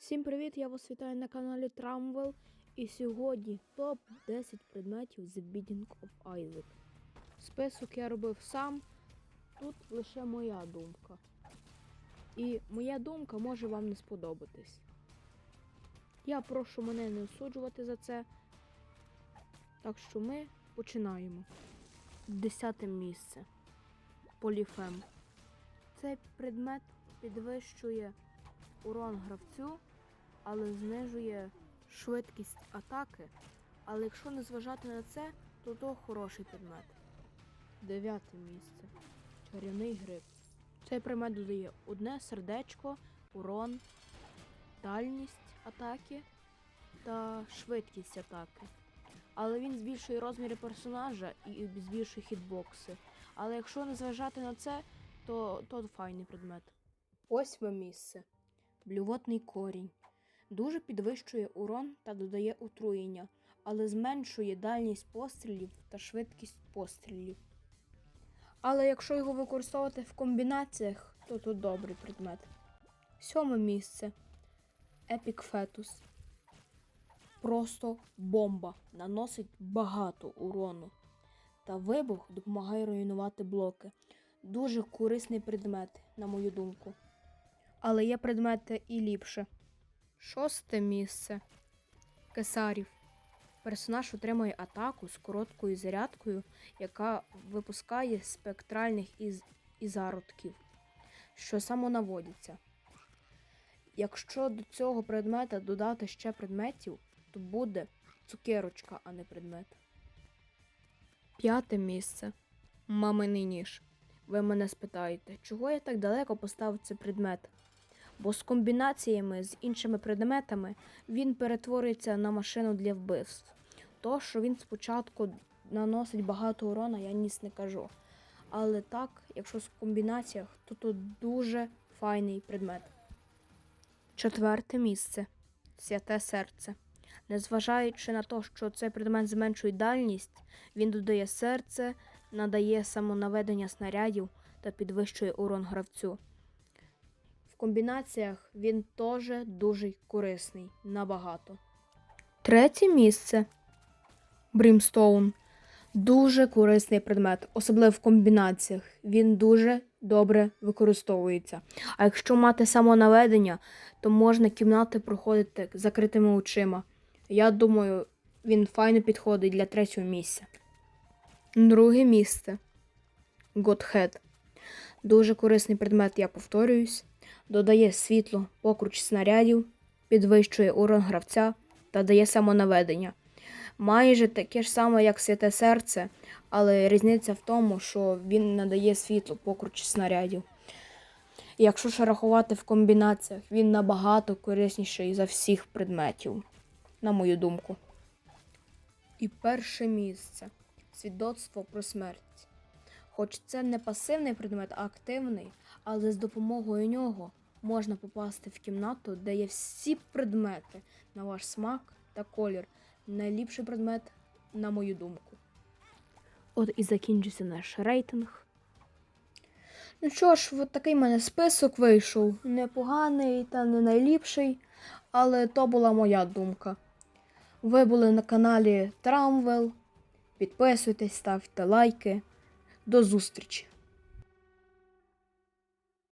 Всім привіт! Я вас вітаю на каналі Трамвел. І сьогодні топ 10 предметів The Bidding of Isaac. Список я робив сам. Тут лише моя думка. І моя думка може вам не сподобатись. Я прошу мене не осуджувати за це. Так що ми починаємо. Десяте місце. Поліфем. Цей предмет підвищує урон гравцю, але знижує швидкість атаки. Але якщо не зважати на це, то то хороший предмет. Дев'яте місце. Чарівний гриб. Цей предмет додає одне сердечко, урон, дальність атаки та швидкість атаки. Але він збільшує розміри персонажа і збільшує хітбокси. Але якщо не зважати на це, то то файний предмет. Восьме місце. Блювотний корінь. Дуже підвищує урон та додає отруєння, але зменшує дальність пострілів та швидкість пострілів. Але якщо його використовувати в комбінаціях, то тут добрий предмет. Сьоме місце. Епік Фетус. Просто бомба. Наносить багато урону. Та вибух допомагає руйнувати блоки. Дуже корисний предмет, на мою думку. Але є предмети і ліпше. Шосте місце. Кесарів. Персонаж отримує атаку з короткою зарядкою, яка випускає спектральних із... ізародків, що самонаводяться. Якщо до цього предмета додати ще предметів, то буде цукерочка, а не предмет. П'яте місце. Маминий ніж. Ви мене спитаєте, чого я так далеко поставив цей предмет? Бо з комбінаціями з іншими предметами він перетворюється на машину для вбивств. То, що він спочатку наносить багато урона, я ніс не кажу. Але так, якщо в комбінаціях, то тут дуже файний предмет. Четверте місце святе серце. Незважаючи на те, що цей предмет зменшує дальність, він додає серце, надає самонаведення снарядів та підвищує урон гравцю. Комбінаціях він теж дуже корисний набагато. Третє місце Брімстоун. Дуже корисний предмет, особливо в комбінаціях. Він дуже добре використовується. А якщо мати самонаведення, то можна кімнати проходити закритими очима. Я думаю, він файно підходить для третього місця. Друге місце. Godhead. Дуже корисний предмет, я повторююсь. Додає світло, покруч снарядів, підвищує урон гравця та дає самонаведення. Майже таке ж саме, як святе серце, але різниця в тому, що він надає світло, покруч снарядів. Якщо ж рахувати в комбінаціях, він набагато корисніший за всіх предметів, на мою думку. І перше місце свідоцтво про смерть. Хоч це не пасивний предмет, а активний, але з допомогою нього можна попасти в кімнату, де є всі предмети на ваш смак та колір. Найліпший предмет, на мою думку. От і закінчився наш рейтинг. Ну що ж, от такий в мене список вийшов. Непоганий та не найліпший, але то була моя думка. Ви були на каналі Трамвел. Підписуйтесь, ставте лайки. До зустрічі!